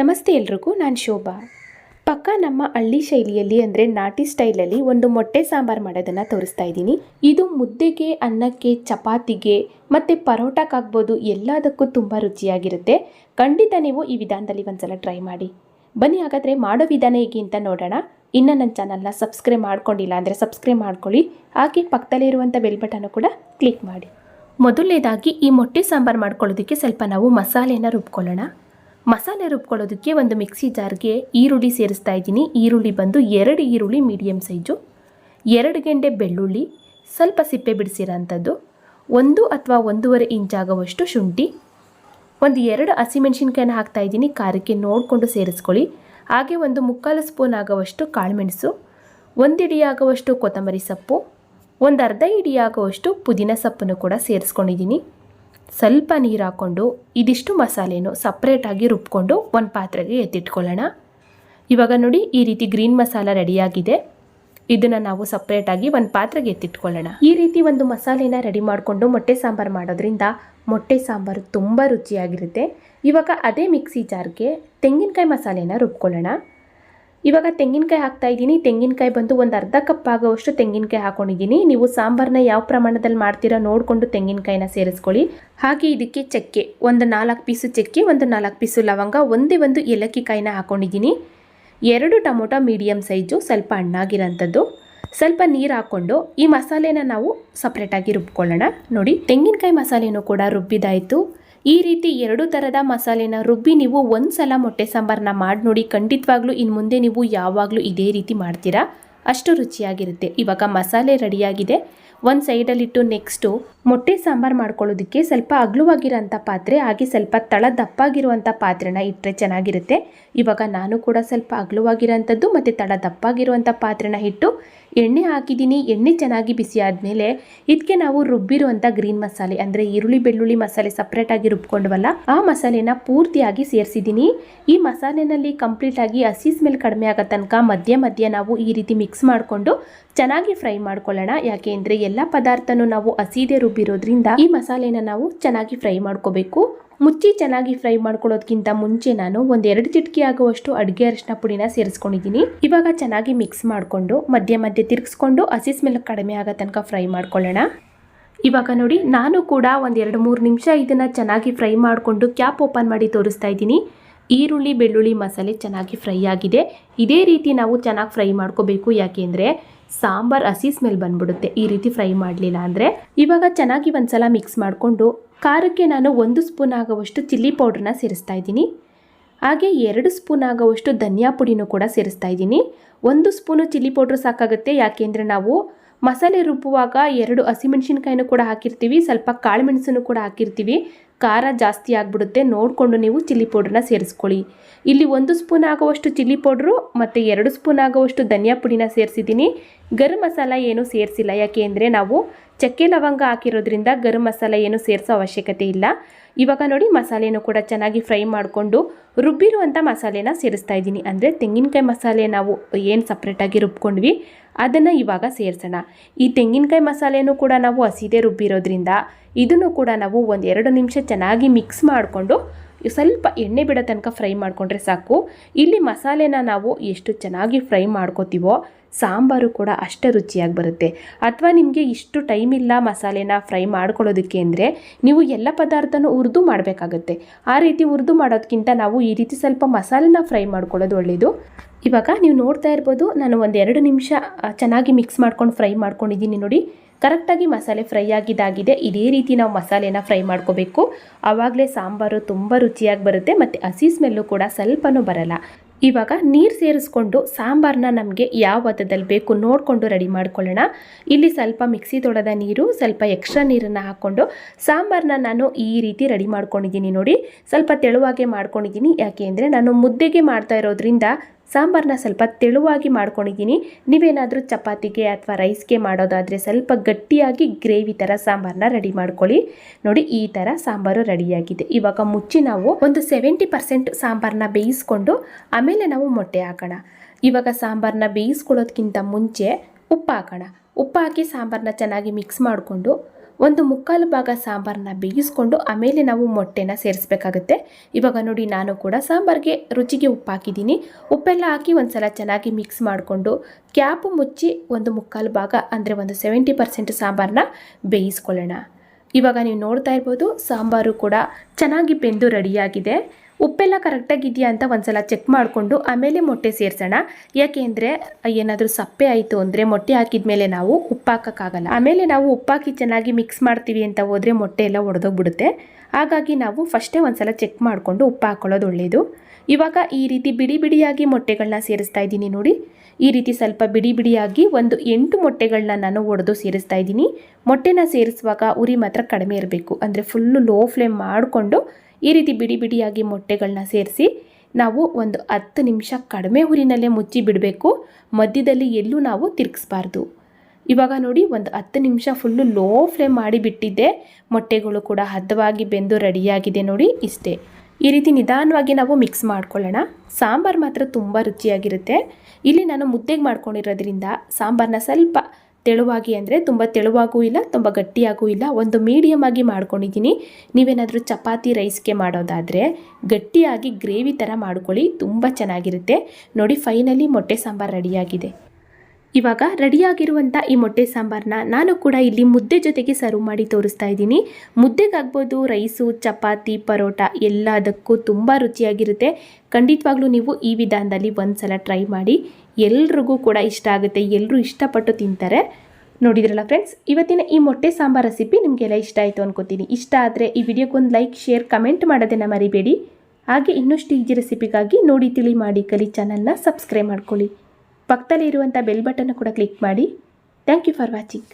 ನಮಸ್ತೆ ಎಲ್ರಿಗೂ, ನಾನು ಶೋಭಾ. ಪಕ್ಕ ನಮ್ಮ ಹಳ್ಳಿ ಶೈಲಿಯಲ್ಲಿ ಅಂದರೆ ನಾಟಿ ಸ್ಟೈಲಲ್ಲಿ ಒಂದು ಮೊಟ್ಟೆ ಸಾಂಬಾರು ಮಾಡೋದನ್ನು ತೋರಿಸ್ತಾ ಇದ್ದೀನಿ. ಇದು ಮುದ್ದೆಗೆ, ಅನ್ನಕ್ಕೆ, ಚಪಾತಿಗೆ ಮತ್ತು ಪರೋಟಕ್ಕಾಗ್ಬೋದು ಎಲ್ಲದಕ್ಕೂ ತುಂಬ ರುಚಿಯಾಗಿರುತ್ತೆ. ಖಂಡಿತ ನೀವು ಈ ವಿಧಾನದಲ್ಲಿ ಒಂದ್ಸಲ ಟ್ರೈ ಮಾಡಿ. ಬನ್ನಿ, ಹಾಗಾದರೆ ಮಾಡೋ ವಿಧಾನ ಹೇಗೆ ಅಂತ ನೋಡೋಣ. ಇನ್ನು ನನ್ನ ಚಾನಲ್ನ ಸಬ್ಸ್ಕ್ರೈಬ್ ಮಾಡ್ಕೊಂಡಿಲ್ಲ ಅಂದರೆ ಸಬ್ಸ್ಕ್ರೈಬ್ ಮಾಡ್ಕೊಳ್ಳಿ. ಹಾಗೆ ಪಕ್ಕದಲ್ಲಿರುವಂಥ ಬೆಲ್ ಬಟನ್ನು ಕೂಡ ಕ್ಲಿಕ್ ಮಾಡಿ. ಮೊದಲನೇದಾಗಿ ಈ ಮೊಟ್ಟೆ ಸಾಂಬಾರು ಮಾಡ್ಕೊಳ್ಳೋದಕ್ಕೆ ಸ್ವಲ್ಪ ನಾವು ಮಸಾಲೆಯನ್ನು ರುಬ್ಕೊಳ್ಳೋಣ. ಮಸಾಲೆ ರುಬ್ಕೊಳ್ಳೋದಕ್ಕೆ ಒಂದು ಮಿಕ್ಸಿ ಜಾರ್ಗೆ ಈರುಳ್ಳಿ ಸೇರಿಸ್ತಾ ಇದ್ದೀನಿ. ಈರುಳ್ಳಿ ಬಂದು ಎರಡು ಈರುಳ್ಳಿ ಮೀಡಿಯಮ್ ಸೈಜು. ಎರಡು ಗೆಂಡೆ ಬೆಳ್ಳುಳ್ಳಿ, ಸ್ವಲ್ಪ ಸಿಪ್ಪೆ ಬಿಡಿಸಿರೋಂಥದ್ದು, ಒಂದು ಅಥವಾ ಒಂದೂವರೆ ಇಂಚ್ ಆಗುವಷ್ಟು ಶುಂಠಿ, ಒಂದು ಎರಡು ಹಸಿಮೆಣ್ಸಿನ್ಕಾಯನ್ನು ಹಾಕ್ತಾ ಇದ್ದೀನಿ. ಖಾರಕ್ಕೆ ನೋಡಿಕೊಂಡು ಸೇರಿಸ್ಕೊಳ್ಳಿ. ಹಾಗೆ ಒಂದು ಮುಕ್ಕಾಲು ಸ್ಪೂನ್ ಆಗುವಷ್ಟು ಕಾಳುಮೆಣಸು ಒಂದು ಇಡಿ ಆಗುವಷ್ಟು ಕೊತ್ತಂಬರಿ ಸೊಪ್ಪು, ಒಂದು ಅರ್ಧ ಇಡಿ ಆಗುವಷ್ಟು ಪುದೀನ ಸೊಪ್ಪನ್ನು ಕೂಡ ಸೇರಿಸ್ಕೊಂಡಿದ್ದೀನಿ. ಸ್ವಲ್ಪ ನೀರು ಹಾಕ್ಕೊಂಡು ಇದಿಷ್ಟು ಮಸಾಲೆನೂ ಸಪ್ರೇಟಾಗಿ ರುಬ್ಕೊಂಡು ಒಂದು ಪಾತ್ರೆಗೆ ಎತ್ತಿಟ್ಕೊಳ್ಳೋಣ. ಇವಾಗ ನೋಡಿ ಈ ರೀತಿ ಗ್ರೀನ್ ಮಸಾಲ ರೆಡಿಯಾಗಿದೆ ಇದನ್ನು ನಾವು ಸಪ್ರೇಟಾಗಿ ಒಂದು ಪಾತ್ರೆಗೆ ಎತ್ತಿಟ್ಕೊಳ್ಳೋಣ. ಈ ರೀತಿ ಒಂದು ಮಸಾಲೆನ ರೆಡಿ ಮಾಡಿಕೊಂಡು ಮೊಟ್ಟೆ ಸಾಂಬಾರು ಮಾಡೋದ್ರಿಂದ ಮೊಟ್ಟೆ ಸಾಂಬಾರು ತುಂಬ ರುಚಿಯಾಗಿರುತ್ತೆ. ಇವಾಗ ಅದೇ ಮಿಕ್ಸಿ ಜಾರ್ಗೆ ತೆಂಗಿನಕಾಯಿ ಮಸಾಲೆನ ರುಬ್ಕೊಳ್ಳೋಣ. ಇವಾಗ ತೆಂಗಿನಕಾಯಿ ಹಾಕ್ತಾ ಇದ್ದೀನಿ. ತೆಂಗಿನಕಾಯಿ ಬಂದು ಒಂದು ಅರ್ಧ ಕಪ್ ಆಗೋವಷ್ಟು ತೆಂಗಿನಕಾಯಿ ಹಾಕೊಂಡಿದ್ದೀನಿ. ನೀವು ಸಾಂಬಾರನ್ನ ಯಾವ ಪ್ರಮಾಣದಲ್ಲಿ ಮಾಡ್ತೀರಾ ನೋಡಿಕೊಂಡು ತೆಂಗಿನಕಾಯಿನ ಸೇರಿಸ್ಕೊಳ್ಳಿ. ಹಾಗೆ ಇದಕ್ಕೆ ಚಕ್ಕೆ, ಒಂದು ನಾಲ್ಕು ಪೀಸು ಚಕ್ಕೆ, ಒಂದು ನಾಲ್ಕು ಪೀಸು ಲವಂಗ, ಒಂದೇ ಒಂದು ಏಲಕ್ಕಿ ಕಾಯಿನ ಹಾಕೊಂಡಿದ್ದೀನಿ. ಎರಡು ಟೊಮೊಟೊ ಮೀಡಿಯಮ್ ಸೈಜು, ಸ್ವಲ್ಪ ಹಣ್ಣಾಗಿರೋಂಥದ್ದು. ಸ್ವಲ್ಪ ನೀರು ಹಾಕ್ಕೊಂಡು ಈ ಮಸಾಲೆನ ನಾವು ಸಪ್ರೇಟಾಗಿ ರುಬ್ಕೊಳ್ಳೋಣ. ನೋಡಿ, ತೆಂಗಿನಕಾಯಿ ಮಸಾಲೆನೂ ಕೂಡ ರುಬ್ಬಿದಾಯಿತು. ಈ ರೀತಿ ಎರಡು ಥರದ ಮಸಾಲೆನ ರುಬ್ಬಿ ನೀವು ಒಂದ್ಸಲ ಮೊಟ್ಟೆ ಸಾಂಬಾರನ್ನ ಮಾಡಿ ನೋಡಿ ಖಂಡಿತವಾಗ್ಲೂ ಇನ್ನು ಮುಂದೆ ನೀವು ಯಾವಾಗಲೂ ಇದೇ ರೀತಿ ಮಾಡ್ತೀರಾ? ಅಷ್ಟು ರುಚಿಯಾಗಿರುತ್ತೆ. ಇವಾಗ ಮಸಾಲೆ ರೆಡಿಯಾಗಿದೆ. ಒಂದು ಸೈಡಲ್ಲಿಟ್ಟು ನೆಕ್ಸ್ಟು ಮೊಟ್ಟೆ ಸಾಂಬಾರು ಮಾಡ್ಕೊಳ್ಳೋದಕ್ಕೆ ಸ್ವಲ್ಪ ಅಗಲುವಾಗಿರೋಂಥ ಪಾತ್ರೆ, ಹಾಗೆ ಸ್ವಲ್ಪ ತಳ ದಪ್ಪಾಗಿರುವಂಥ ಪಾತ್ರೆನ ಇಟ್ಟರೆ ಚೆನ್ನಾಗಿರುತ್ತೆ. ಇವಾಗ ನಾನು ಕೂಡ ಸ್ವಲ್ಪ ಅಗಲುವಾಗಿರೋಂಥದ್ದು ಮತ್ತು ತಳ ದಪ್ಪಾಗಿರುವಂಥ ಪಾತ್ರೆನ ಇಟ್ಟು ಎಣ್ಣೆ ಹಾಕಿದ್ದೀನಿ. ಎಣ್ಣೆ ಚೆನ್ನಾಗಿ ಬಿಸಿ ಆದಮೇಲೆ ಇದಕ್ಕೆ ನಾವು ರುಬ್ಬಿರುವಂಥ ಗ್ರೀನ್ ಮಸಾಲೆ, ಅಂದರೆ ಈರುಳ್ಳಿ ಬೆಳ್ಳುಳ್ಳಿ ಮಸಾಲೆ ಸಪ್ರೇಟಾಗಿ ರುಬ್ಕೊಂಡ್ವಲ್ಲ, ಆ ಮಸಾಲೆನ ಪೂರ್ತಿಯಾಗಿ ಸೇರಿಸಿದ್ದೀನಿ. ಈ ಮಸಾಲೆನಲ್ಲಿ ಕಂಪ್ಲೀಟಾಗಿ ಹಸಿ ಸ್ಮೆಲ್ ಕಡಿಮೆ ಆಗೋ ತನಕ ಮಧ್ಯೆ ಮಧ್ಯೆ ನಾವು ಈ ರೀತಿ ಮಿಕ್ಸ್ ಮಾಡಿಕೊಂಡು ಚೆನ್ನಾಗಿ ಫ್ರೈ ಮಾಡ್ಕೊಳ್ಳೋಣ. ಯಾಕೆ ಎಲ್ಲ ಪದಾರ್ಥನೂ ನಾವು ಹಸಿದೇ ರುಬ್ಬಿರೋದ್ರಿಂದ ಈ ಮಸಾಲೆನ ನಾವು ಚೆನ್ನಾಗಿ ಫ್ರೈ ಮಾಡ್ಕೋಬೇಕು. ಮುಚ್ಚಿ ಚೆನ್ನಾಗಿ ಫ್ರೈ ಮಾಡ್ಕೊಳ್ಳೋದಕ್ಕಿಂತ ಮುಂಚೆ ನಾನು ಒಂದೆರಡು ಚಿಟಕಿ ಆಗುವಷ್ಟು ಅಡುಗೆ ಅರಿಶಿನ ಪುಡಿನ ಸೇರಿಸ್ಕೊಂಡಿದ್ದೀನಿ. ಇವಾಗ ಚೆನ್ನಾಗಿ ಮಿಕ್ಸ್ ಮಾಡಿಕೊಂಡು, ಮಧ್ಯ ಮಧ್ಯೆ ತಿರುಗಿಸ್ಕೊಂಡು ಹಸಿ ಸ್ಮೆಲ್ ಕಡಿಮೆ ಆಗೋ ತನಕ ಫ್ರೈ ಮಾಡ್ಕೊಳ್ಳೋಣ. ಇವಾಗ ನೋಡಿ, ನಾನು ಕೂಡ ಒಂದೆರಡು ಮೂರು ನಿಮಿಷ ಇದನ್ನು ಚೆನ್ನಾಗಿ ಫ್ರೈ ಮಾಡಿಕೊಂಡು, ಕ್ಯಾಪ್ ಓಪನ್ ಮಾಡಿ ತೋರಿಸ್ತಾ ಇದ್ದೀನಿ. ಈರುಳ್ಳಿ, ಬೆಳ್ಳುಳ್ಳಿ ಮಸಾಲೆ ಚೆನ್ನಾಗಿ ಫ್ರೈ ಆಗಿದೆ. ಇದೇ ರೀತಿ ನಾವು ಚೆನ್ನಾಗಿ ಫ್ರೈ ಮಾಡ್ಕೋಬೇಕು. ಯಾಕೆಂದರೆ ಸಾಂಬಾರ್ ಹಸಿ ಸ್ಮೆಲ್ ಬಂದ್ಬಿಡುತ್ತೆ. ಈ ರೀತಿ ಫ್ರೈ ಮಾಡಲಿಲ್ಲ ಅಂದರೆ ಇವಾಗ ಚೆನ್ನಾಗಿ ಒಂದ್ಸಲ ಮಿಕ್ಸ್ ಮಾಡಿಕೊಂಡು ಖಾರಕ್ಕೆ ನಾನು ಒಂದು ಸ್ಪೂನ್ ಆಗುವಷ್ಟು ಚಿಲ್ಲಿ ಪೌಡ್ರನ್ನ ಸೇರಿಸ್ತಾ ಇದ್ದೀನಿ. ಹಾಗೆ ಎರಡು ಸ್ಪೂನ್ ಆಗುವಷ್ಟು ಧನಿಯಾ ಪುಡಿನೂ ಕೂಡ ಸೇರಿಸ್ತಾ ಇದ್ದೀನಿ. ಒಂದು ಸ್ಪೂನು ಚಿಲ್ಲಿ ಪೌಡ್ರ್ ಸಾಕಾಗುತ್ತೆ. ಯಾಕೆಂದರೆ ನಾವು ಮಸಾಲೆ ರುಬ್ಬುವಾಗ ಎರಡು ಹಸಿಮೆಣಸಿನ್ಕಾಯಿನೂ ಕೂಡ ಹಾಕಿರ್ತೀವಿ. ಸ್ವಲ್ಪ ಕಾಳುಮೆಣಸನ್ನು ಕೂಡ ಹಾಕಿರ್ತೀವಿ. ಖಾರ ಜಾಸ್ತಿ ಆಗಿಬಿಡುತ್ತೆ. ನೋಡಿಕೊಂಡು ನೀವು ಚಿಲ್ಲಿ ಪೌಡ್ರನ್ನ ಸೇರಿಸ್ಕೊಳ್ಳಿ. ಇಲ್ಲಿ ಒಂದು ಸ್ಪೂನ್ ಆಗುವಷ್ಟು ಚಿಲ್ಲಿ ಪೌಡ್ರು ಮತ್ತು ಎರಡು ಸ್ಪೂನ್ ಆಗುವಷ್ಟು ಧನಿಯಾ ಪುಡಿನ ಸೇರಿಸಿದ್ದೀನಿ. ಗರಂ ಮಸಾಲ ಏನೂ ಸೇರಿಸಿಲ್ಲ. ಯಾಕೆ ನಾವು ಚಕ್ಕೆ ಲವಂಗ ಹಾಕಿರೋದ್ರಿಂದ ಗರಂ ಮಸಾಲೆ ಏನು ಸೇರಿಸೋ ಅವಶ್ಯಕತೆ ಇಲ್ಲ. ಇವಾಗ ನೋಡಿ ಮಸಾಲೆನೂ ಕೂಡ ಚೆನ್ನಾಗಿ ಫ್ರೈ ಮಾಡಿಕೊಂಡು ರುಬ್ಬಿರುವಂಥ ಮಸಾಲೆನ ಸೇರಿಸ್ತಾ ಇದ್ದೀನಿ. ಅಂದರೆ ತೆಂಗಿನಕಾಯಿ ಮಸಾಲೆ ನಾವು ಏನು ಸಪ್ರೇಟಾಗಿ ರುಬ್ಕೊಂಡ್ವಿ, ಅದನ್ನು ಇವಾಗ ಸೇರಿಸೋಣ. ಈ ತೆಂಗಿನಕಾಯಿ ಮಸಾಲೆನೂ ಕೂಡ ನಾವು ಹಸಿದೆ ರುಬ್ಬಿರೋದ್ರಿಂದ ಇದನ್ನು ಕೂಡ ನಾವು ಒಂದು ಎರಡು ನಿಮಿಷ ಚೆನ್ನಾಗಿ ಮಿಕ್ಸ್ ಮಾಡಿಕೊಂಡು ಸ್ವಲ್ಪ ಎಣ್ಣೆ ಬಿಡೋ ತನಕ ಫ್ರೈ ಮಾಡಿಕೊಂಡ್ರೆ ಸಾಕು. ಇಲ್ಲಿ ಮಸಾಲೆನ ನಾವು ಎಷ್ಟು ಚೆನ್ನಾಗಿ ಫ್ರೈ ಮಾಡ್ಕೋತೀವೋ ಸಾಂಬಾರು ಕೂಡ ಅಷ್ಟೇ ರುಚಿಯಾಗಿ ಬರುತ್ತೆ. ಅಥವಾ ನಿಮಗೆ ಇಷ್ಟು ಟೈಮ್ ಇಲ್ಲ ಮಸಾಲೆನ ಫ್ರೈ ಮಾಡ್ಕೊಳ್ಳೋದಕ್ಕೆ ಅಂದರೆ ನೀವು ಎಲ್ಲ ಪದಾರ್ಥನೂ ಹುರಿದು ಮಾಡಬೇಕಾಗತ್ತೆ. ಆ ರೀತಿ ಹುರಿದು ಮಾಡೋದಕ್ಕಿಂತ ನಾವು ಈ ರೀತಿ ಸ್ವಲ್ಪ ಮಸಾಲೆನ ಫ್ರೈ ಮಾಡ್ಕೊಳ್ಳೋದು ಒಳ್ಳೆಯದು ಇವಾಗ ನೀವು ನೋಡ್ತಾ ಇರ್ಬೋದು, ನಾನು ಒಂದು ಎರಡು ನಿಮಿಷ ಚೆನ್ನಾಗಿ ಮಿಕ್ಸ್ ಮಾಡ್ಕೊಂಡು ಫ್ರೈ ಮಾಡ್ಕೊಂಡಿದ್ದೀನಿ ನೋಡಿ. ಕರೆಕ್ಟಾಗಿ ಮಸಾಲೆ ಫ್ರೈ ಆಗಿದ್ದಾಗಿದೆ. ಇದೇ ರೀತಿ ನಾವು ಮಸಾಲೆನ ಫ್ರೈ ಮಾಡ್ಕೋಬೇಕು. ಆವಾಗಲೇ ಸಾಂಬಾರು ತುಂಬ ರುಚಿಯಾಗಿ ಬರುತ್ತೆ, ಮತ್ತು ಹಸಿ ಸ್ಮೆಲ್ಲು ಕೂಡ ಸ್ವಲ್ಪನೂ ಬರಲ್ಲ. ಇವಾಗ ನೀರು ಸೇರಿಸ್ಕೊಂಡು ಸಾಂಬಾರನ್ನ ನಮಗೆ ಯಾವ ಹದದಲ್ಲಿ ಬೇಕು ನೋಡಿಕೊಂಡು ರೆಡಿ ಮಾಡ್ಕೊಳ್ಳೋಣ. ಇಲ್ಲಿ ಸ್ವಲ್ಪ ಮಿಕ್ಸಿ ತೊಳೆದ ನೀರು, ಸ್ವಲ್ಪ ಎಕ್ಸ್ಟ್ರಾ ನೀರನ್ನು ಹಾಕ್ಕೊಂಡು ಸಾಂಬಾರನ್ನ ನಾನು ಈ ರೀತಿ ರೆಡಿ ಮಾಡ್ಕೊಂಡಿದ್ದೀನಿ ನೋಡಿ. ಸ್ವಲ್ಪ ತೆಳುವಾಗೆ ಮಾಡ್ಕೊಂಡಿದ್ದೀನಿ. ಯಾಕೆ ನಾನು ಮುದ್ದೆಗೆ ಮಾಡ್ತಾ ಇರೋದ್ರಿಂದ ಸಾಂಬಾರನ್ನ ಸ್ವಲ್ಪ ತೆಳುವಾಗಿ ಮಾಡ್ಕೊಂಡಿದ್ದೀನಿ. ನೀವೇನಾದರೂ ಚಪಾತಿಗೆ ಅಥವಾ ರೈಸ್ಗೆ ಮಾಡೋದಾದರೆ ಸ್ವಲ್ಪ ಗಟ್ಟಿಯಾಗಿ ಗ್ರೇವಿ ಥರ ಸಾಂಬಾರನ್ನ ರೆಡಿ ಮಾಡ್ಕೊಳ್ಳಿ. ನೋಡಿ, ಈ ಥರ ಸಾಂಬಾರು ರೆಡಿಯಾಗಿದೆ. ಇವಾಗ ಮುಚ್ಚಿ ನಾವು ಒಂದು ಸೆವೆಂಟಿ ಪರ್ಸೆಂಟ್ ಸಾಂಬಾರನ್ನ ಬೇಯಿಸ್ಕೊಂಡು ಆಮೇಲೆ ನಾವು ಮೊಟ್ಟೆ ಹಾಕೋಣ. ಇವಾಗ ಸಾಂಬಾರನ್ನ ಬೇಯಿಸ್ಕೊಳ್ಳೋದಕ್ಕಿಂತ ಮುಂಚೆ ಉಪ್ಪು ಹಾಕೋಣ ಉಪ್ಪು ಹಾಕಿ ಸಾಂಬಾರನ್ನ ಚೆನ್ನಾಗಿ ಮಿಕ್ಸ್ ಮಾಡಿಕೊಂಡು ಒಂದು ಮುಕ್ಕಾಲು ಭಾಗ ಸಾಂಬಾರನ್ನ ಬೇಯಿಸ್ಕೊಂಡು ಆಮೇಲೆ ನಾವು ಮೊಟ್ಟೆನ ಸೇರಿಸ್ಬೇಕಾಗುತ್ತೆ. ಇವಾಗ ನೋಡಿ ನಾನು ಕೂಡ ಸಾಂಬಾರಿಗೆ ರುಚಿಗೆ ಉಪ್ಪು ಹಾಕಿದ್ದೀನಿ ಉಪ್ಪೆಲ್ಲ ಹಾಕಿ ಒಂದ್ಸಲ ಚೆನ್ನಾಗಿ ಮಿಕ್ಸ್ ಮಾಡಿಕೊಂಡು ಕ್ಯಾಪು ಮುಚ್ಚಿ ಒಂದು ಮುಕ್ಕಾಲು ಭಾಗ, ಅಂದರೆ ಒಂದು ಸೆವೆಂಟಿ ಪರ್ಸೆಂಟ್ ಸಾಂಬಾರನ್ನ ಬೇಯಿಸ್ಕೊಳ್ಳೋಣ. ಇವಾಗ ನೀವು ನೋಡ್ತಾ ಇರ್ಬೋದು ಸಾಂಬಾರು ಕೂಡ ಚೆನ್ನಾಗಿ ಬೆಂದು ರೆಡಿಯಾಗಿದೆ ಉಪ್ಪೆಲ್ಲ ಕರೆಕ್ಟಾಗಿದೆಯಾ ಅಂತ ಒಂದ್ಸಲ ಚೆಕ್ ಮಾಡಿಕೊಂಡು ಆಮೇಲೆ ಮೊಟ್ಟೆ ಸೇರಿಸೋಣ. ಯಾಕೆಂದರೆ ಏನಾದರೂ ಸಪ್ಪೆ ಆಯಿತು ಅಂದರೆ ಮೊಟ್ಟೆ ಹಾಕಿದ ಮೇಲೆ ನಾವು ಉಪ್ಪು ಹಾಕೋಕ್ಕಾಗಲ್ಲ. ಆಮೇಲೆ ನಾವು ಉಪ್ಪಾಕಿ ಚೆನ್ನಾಗಿ ಮಿಕ್ಸ್ ಮಾಡ್ತೀವಿ ಅಂತ ಹೋದರೆ ಮೊಟ್ಟೆ ಎಲ್ಲ ಒಡೆದೋಗ್ಬಿಡುತ್ತೆ. ಹಾಗಾಗಿ ನಾವು ಫಸ್ಟೇ ಒಂದ್ಸಲ ಚೆಕ್ ಮಾಡಿಕೊಂಡು ಉಪ್ಪು ಹಾಕೊಳ್ಳೋದು ಒಳ್ಳೆಯದು ಇವಾಗ ಈ ರೀತಿ ಬಿಡಿ ಬಿಡಿಯಾಗಿ ಮೊಟ್ಟೆಗಳನ್ನ ಸೇರಿಸ್ತಾ ಇದ್ದೀನಿ ನೋಡಿ. ಈ ರೀತಿ ಸ್ವಲ್ಪ ಬಿಡಿ ಬಿಡಿಯಾಗಿ ಒಂದು ಎಂಟು ಮೊಟ್ಟೆಗಳನ್ನ ನಾನು ಒಡೆದು ಸೇರಿಸ್ತಾ ಇದ್ದೀನಿ. ಮೊಟ್ಟೆನ ಸೇರಿಸುವಾಗ ಉರಿ ಮಾತ್ರ ಕಡಿಮೆ ಇರಬೇಕು. ಅಂದರೆ ಫುಲ್ಲು ಲೋ ಫ್ಲೇಮ್ ಮಾಡಿಕೊಂಡು ಈ ರೀತಿ ಬಿಡಿ ಬಿಡಿಯಾಗಿ ಮೊಟ್ಟೆಗಳನ್ನ ಸೇರಿಸಿ ನಾವು ಒಂದು ಹತ್ತು ನಿಮಿಷ ಕಡಿಮೆ ಹುರಿನಲ್ಲೇ ಮುಚ್ಚಿ ಬಿಡಬೇಕು. ಮಧ್ಯದಲ್ಲಿ ಎಲ್ಲೂ ನಾವು ತಿರುಗಿಸ್ಬಾರ್ದು. ಇವಾಗ ನೋಡಿ ಒಂದು ಹತ್ತು ನಿಮಿಷ ಫುಲ್ಲು ಲೋ ಫ್ಲೇಮ್ ಮಾಡಿ ಬಿಟ್ಟಿದ್ದೆ. ಮೊಟ್ಟೆಗಳು ಕೂಡ ಹದವಾಗಿ ಬೆಂದು ರೆಡಿಯಾಗಿದೆ ನೋಡಿ ಇಷ್ಟೇ. ಈ ರೀತಿ ನಿಧಾನವಾಗಿ ನಾವು ಮಿಕ್ಸ್ ಮಾಡ್ಕೊಳ್ಳೋಣ. ಸಾಂಬಾರು ಮಾತ್ರ ತುಂಬ ರುಚಿಯಾಗಿರುತ್ತೆ. ಇಲ್ಲಿ ನಾನು ಮುದ್ದೆಗೆ ಮಾಡ್ಕೊಂಡಿರೋದ್ರಿಂದ ಸಾಂಬಾರನ್ನ ಸ್ವಲ್ಪ ತೆಳುವಾಗಿ ಅಂದರೆ ತುಂಬ ತೆಳುವಾಗೂ ಇಲ್ಲ, ತುಂಬ ಗಟ್ಟಿಯಾಗೂ ಇಲ್ಲ. ಒಂದು ಮೀಡಿಯಮ್ ಆಗಿ ಮಾಡ್ಕೊಂಡಿದ್ದೀನಿ. ನೀವೇನಾದರೂ ಚಪಾತಿ ರೈಸ್ಗೆ ಮಾಡೋದಾದರೆ ಗಟ್ಟಿಯಾಗಿ ಗ್ರೇವಿ ಥರ ಮಾಡ್ಕೊಳ್ಳಿ, ತುಂಬ ಚೆನ್ನಾಗಿರುತ್ತೆ. ನೋಡಿ ಫೈನಲಿ ಮೊಟ್ಟೆ ಸಾಂಬಾರು ರೆಡಿಯಾಗಿದೆ. ಇವಾಗ ರೆಡಿಯಾಗಿರುವಂಥ ಈ ಮೊಟ್ಟೆ ಸಾಂಬಾರನ್ನ ನಾನು ಕೂಡ ಇಲ್ಲಿ ಮುದ್ದೆ ಜೊತೆಗೆ ಸರ್ವ್ ಮಾಡಿ ತೋರಿಸ್ತಾ ಇದ್ದೀನಿ. ಮುದ್ದೆಗಾಗ್ಬೋದು ರೈಸು, ಚಪಾತಿ, ಪರೋಟ ಎಲ್ಲದಕ್ಕೂ ತುಂಬ ರುಚಿಯಾಗಿರುತ್ತೆ. ಖಂಡಿತವಾಗ್ಲೂ ನೀವು ಈ ವಿಧಾನದಲ್ಲಿ ಒಂದು ಸಲ ಟ್ರೈ ಮಾಡಿ. ಎಲ್ರಿಗೂ ಕೂಡ ಇಷ್ಟ ಆಗುತ್ತೆ ಎಲ್ಲರೂ ಇಷ್ಟಪಟ್ಟು ತಿಂತಾರೆ. ನೋಡಿದ್ರಲ್ಲ ಫ್ರೆಂಡ್ಸ್ ಇವತ್ತಿನ ಈ ಮೊಟ್ಟೆ ಸಾಂಬಾರ್ ರೆಸಿಪಿ ನಿಮಗೆಲ್ಲ ಇಷ್ಟ ಆಯಿತು ಅನ್ಕೋತೀನಿ. ಇಷ್ಟ ಆದರೆ ಈ ವಿಡಿಯೋಗೊಂದು ಲೈಕ್ ಶೇರ್ ಕಮೆಂಟ್ ಮಾಡೋದನ್ನು ಮರಿಬೇಡಿ. ಹಾಗೆ ಇನ್ನಷ್ಟು ಈಜಿ ರೆಸಿಪಿಗಾಗಿ ನೋಡಿ, ತಿಳಿ, ಮಾಡಿ, ಕಲಿ ಚಾನಲ್ನ ಸಬ್ಸ್ಕ್ರೈಬ್ ಮಾಡ್ಕೊಳ್ಳಿ. ಪಕ್ಕದಲ್ಲಿ ಇರುವಂಥ ಬೆಲ್ ಬಟನ್ ಕೂಡ ಕ್ಲಿಕ್ ಮಾಡಿ. Thank you for watching